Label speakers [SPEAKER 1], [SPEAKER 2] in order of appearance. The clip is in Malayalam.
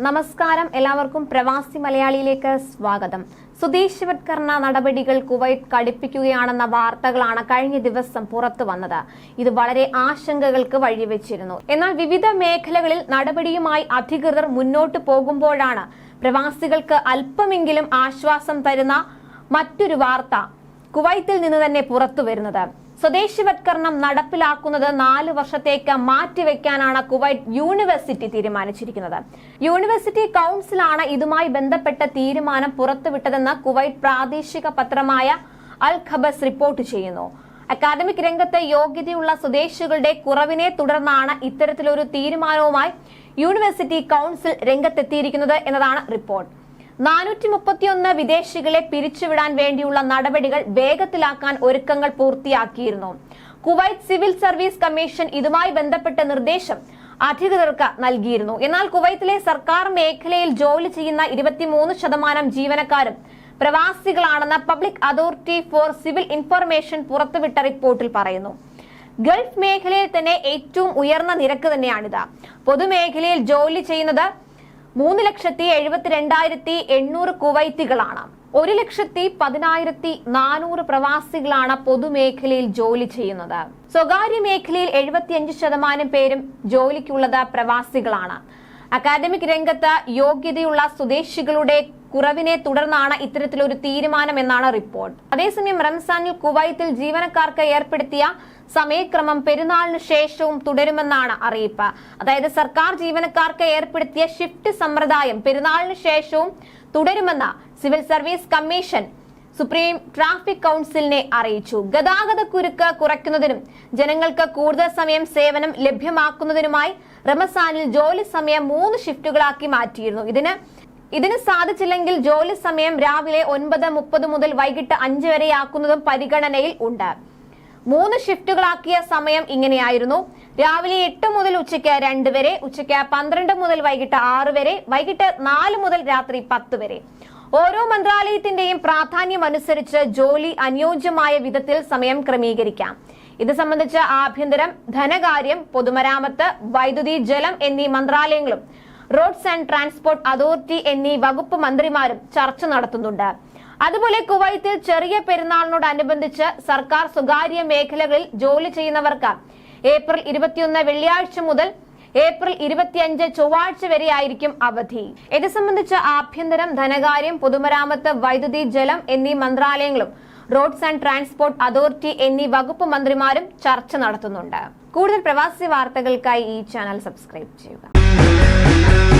[SPEAKER 1] നമസ്കാരം. എല്ലാവർക്കും പ്രവാസി മലയാളിയിലേക്ക് സ്വാഗതം. സ്വദേശിവത്കരണ നടപടികൾ കുവൈറ്റ് കടുപ്പിക്കുകയാണെന്ന വാർത്തകളാണ് കഴിഞ്ഞ ദിവസം പുറത്തു വന്നത്. ഇത് വളരെ ആശങ്കകൾക്ക് വഴിവെച്ചിരുന്നു. എന്നാൽ വിവിധ മേഖലകളിൽ നടപടിയുമായി അധികൃതർ മുന്നോട്ട് പോകുമ്പോഴാണ് പ്രവാസികൾക്ക് അല്പമെങ്കിലും ആശ്വാസം തരുന്ന മറ്റൊരു വാർത്ത കുവൈത്തിൽ നിന്ന് തന്നെ പുറത്തു വരുന്നത്. സ്വദേശിവത്കരണം നടപ്പിലാക്കുന്നത് നാല് വർഷത്തേക്ക് മാറ്റിവെക്കാനാണ് കുവൈറ്റ് യൂണിവേഴ്സിറ്റി തീരുമാനിച്ചിരിക്കുന്നത്. യൂണിവേഴ്സിറ്റി കൗൺസിലാണ് ഇതുമായി ബന്ധപ്പെട്ട തീരുമാനം പുറത്തുവിട്ടതെന്ന് കുവൈറ്റ് പ്രാദേശിക പത്രമായ അൽ ഖബസ് റിപ്പോർട്ട് ചെയ്യുന്നു. അക്കാദമിക് രംഗത്തെ യോഗ്യതയുള്ള സ്വദേശികളുടെ കുറവിനെ തുടർന്നാണ് ഇത്തരത്തിലൊരു തീരുമാനവുമായി യൂണിവേഴ്സിറ്റി കൗൺസിൽ രംഗത്തെത്തിയിരിക്കുന്നത് എന്നതാണ് റിപ്പോർട്ട്. നാനൂറ്റി മുപ്പത്തിയൊന്ന് വിദേശികളെ പിരിച്ചുവിടാൻ വേണ്ടിയുള്ള നടപടികൾ വേഗത്തിലാക്കാൻ ഒരുക്കങ്ങൾ പൂർത്തിയാക്കിയിരുന്നു. കുവൈറ്റ് സിവിൽ സർവീസ് കമ്മീഷൻ ഇതുമായി ബന്ധപ്പെട്ട നിർദ്ദേശം അധികൃതർക്ക് നൽകിയിരുന്നു. എന്നാൽ കുവൈത്തിലെ സർക്കാർ മേഖലയിൽ ജോലി ചെയ്യുന്ന ഇരുപത്തിമൂന്ന് ശതമാനം ജീവനക്കാരും പ്രവാസികളാണെന്ന് public authority for civil information പുറത്തുവിട്ട റിപ്പോർട്ടിൽ പറയുന്നു. ഗൾഫ് മേഖലയിൽ തന്നെ ഏറ്റവും ഉയർന്ന നിരക്ക് തന്നെയാണിത്. പൊതുമേഖലയിൽ ജോലി ചെയ്യുന്നത് മൂന്ന് ലക്ഷത്തി എഴുപത്തിരണ്ടായിരത്തി എണ്ണൂറ് കുവൈത്തികളാണ്. ഒരു ലക്ഷത്തി പതിനായിരത്തി നാനൂറ് പ്രവാസികളാണ് പൊതുമേഖലയിൽ ജോലി ചെയ്യുന്നത്. സ്വകാര്യ മേഖലയിൽ എഴുപത്തിയഞ്ച് ശതമാനം പേരും ജോലിക്കുള്ളത് പ്രവാസികളാണ്. അക്കാദമിക് രംഗത്ത് യോഗ്യതയുള്ള സ്വദേശികളുടെ കുറവിനെ തുടർന്നാണ് ഇത്തരത്തിലൊരു തീരുമാനം എന്നാണ് റിപ്പോർട്ട്. അതേസമയം റംസാനിൽ കുവൈത്തിൽ ജീവനക്കാർക്ക് ഏർപ്പെടുത്തിയ സമയക്രമം പെരുന്നാളിന് ശേഷവും തുടരുമെന്നാണ് അറിയിപ്പ്. അതായത് സർക്കാർ ജീവനക്കാർക്ക് ഏർപ്പെടുത്തിയ ഷിഫ്റ്റ് സമ്പ്രദായം പെരുന്നാളിന് ശേഷവും തുടരുമെന്ന് civil service commission supreme traffic കൗൺസിലിനെ അറിയിച്ചു. ഗതാഗത കുരുക്ക് കുറയ്ക്കുന്നതിനും ജനങ്ങൾക്ക് കൂടുതൽ സമയം സേവനം ലഭ്യമാക്കുന്നതിനുമായി റമസാനിൽ ജോലി സമയം മൂന്ന് ഷിഫ്റ്റുകളാക്കി മാറ്റിയിരുന്നു. ഇതിന് ഇതിന് സാധിച്ചില്ലെങ്കിൽ ജോലി സമയം രാവിലെ ഒൻപത് മുപ്പത് മുതൽ വൈകിട്ട് അഞ്ച് വരെയാക്കുന്നതും പരിഗണനയിൽ ഉണ്ട്. മൂന്ന് ഷിഫ്റ്റുകളാക്കിയ സമയം ഇങ്ങനെയായിരുന്നു. രാവിലെ എട്ട് മുതൽ ഉച്ചയ്ക്ക് രണ്ട് വരെ ഉച്ചയ്ക്ക് പന്ത്രണ്ട് മുതൽ വൈകിട്ട് ആറ് വരെ വൈകിട്ട് നാല് മുതൽ രാത്രി പത്ത് വരെ. ഓരോ മന്ത്രാലയത്തിന്റെയും പ്രാധാന്യം അനുസരിച്ച് ജോലി അനുയോജ്യമായ വിധത്തിൽ സമയം ക്രമീകരിക്കാം. ഇത് സംബന്ധിച്ച് ആഭ്യന്തരം ധനകാര്യം പൊതുമരാമത്ത് വൈദ്യുതി ജലം എന്നീ മന്ത്രാലയങ്ങളും റോഡ്സ് ആൻഡ് ട്രാൻസ്പോർട്ട് അതോറിറ്റി എന്നീ വകുപ്പ് മന്ത്രിമാരും ചർച്ച നടത്തുന്നുണ്ട്. അതുപോലെ കുവൈത്തിൽ ചെറിയ പെരുന്നാളിനോടനുബന്ധിച്ച് സർക്കാർ സ്വകാര്യ മേഖലകളിൽ ജോലി ചെയ്യുന്നവർക്ക് ഏപ്രിൽ ഇരുപത്തിയൊന്ന് വെള്ളിയാഴ്ച മുതൽ ഏപ്രിൽ ഇരുപത്തിയഞ്ച് ചൊവ്വാഴ്ച വരെയായിരിക്കും അവധി. ഇത് സംബന്ധിച്ച് ആഭ്യന്തരം ധനകാര്യം പൊതുമരാമത്ത് വൈദ്യുതി ജലം എന്നീ മന്ത്രാലയങ്ങളും റോഡ്സ് ആൻഡ് ട്രാൻസ്പോർട്ട് അതോറിറ്റി എന്നീ വകുപ്പ് മന്ത്രിമാരും ചർച്ച നടത്തുന്നുണ്ട്. കൂടുതൽ പ്രവാസി വാർത്തകൾക്കായി ഈ ചാനൽ സബ്സ്ക്രൈബ് ചെയ്യുക. Thank you.